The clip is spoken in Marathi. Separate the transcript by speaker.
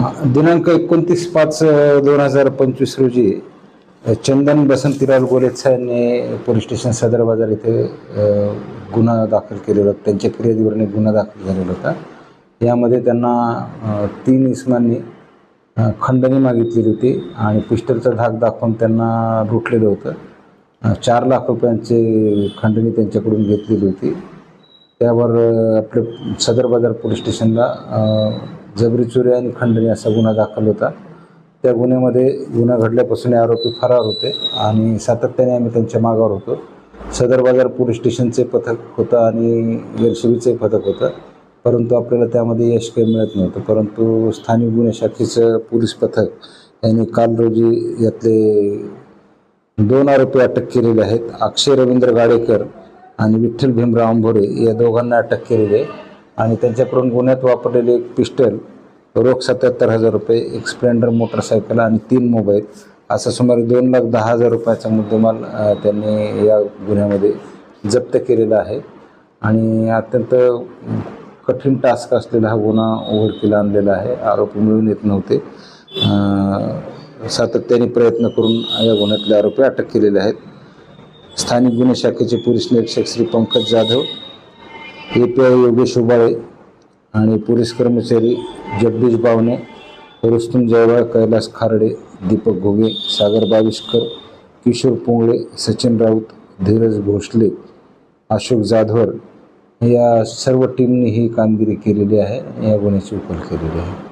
Speaker 1: दिनांक एकोणतीस पाच दोन हजार पंचवीस रोजी चंदन बसंतीलाल गोलेत्सा यांनी पोलीस स्टेशन सदर बाजार इथे गुन्हा दाखल केलेला होता. त्यांच्या फिर्यादीवरने गुन्हा दाखल झालेला होता. यामध्ये त्यांना तीन इसमांनी खंडणी मागितलेली होती आणि पिस्टलचा धाक दाखवून त्यांना लुटलेलं होतं. चार लाख रुपयांची खंडणी त्यांच्याकडून घेतलेली होती. त्यावर आपले सदर बाजार पोलीस स्टेशनला जबरी चोरी आणि खंडणी असा गुन्हा दाखल होता. त्या गुन्ह्यामध्ये गुन्हा घडल्यापासून आरोपी फरार होते आणि सातत्याने आम्ही त्यांच्या मागावर होतो. सदर बाजार पोलीस स्टेशनचे पथक होतं आणि एलशिबीचे पथक होतं. परंतु आपल्याला त्यामध्ये यश काही मिळत नव्हतं. परंतु स्थानिक गुन्हे शाखेचं पोलीस पथक यांनी काल रोजी यातले दोन आरोपी अटक केलेले आहेत. अक्षय रवींद्र गाडेकर आणि विठ्ठल भीमराव आंभोरे या दोघांना अटक केलेली आहे. आणि त्यांच्याकडून गुन्ह्यात वापरलेले एक पिस्टल रोख सत्याहत्तर हजार रुपये एक स्प्लेंडर मोटरसायकल आणि तीन मोबाईल असं सुमारे दोन लाख दहा हजार रुपयाचा मुद्देमाल त्यांनी या गुन्ह्यामध्ये जप्त केलेला आहे. आणि अत्यंत कठीण टास्क असलेला हा गुन्हा उघडकीला आणलेला आहे. आरोपी मिळून येत नव्हते. सातत्याने प्रयत्न करून या गुन्ह्यातले आरोपी अटक केलेले आहेत. स्थानिक गुन्हे शाखेचे पोलीस निरीक्षक Shri Pankaj Jadhav A P I Yogesh Ubale आणि पोलीस कर्मचारी जगदीश बावणे रुस्तुम जयवाळ कैलास खारडे दीपक घोगे सागर बाविष्कर किशोर पोंगळे सचिन राऊत धीरज भोसले अशोक जाधवर या सर्व टीमने ही कामगिरी केलेली आहे. या गुन्ह्याची उकल केलेली आहे.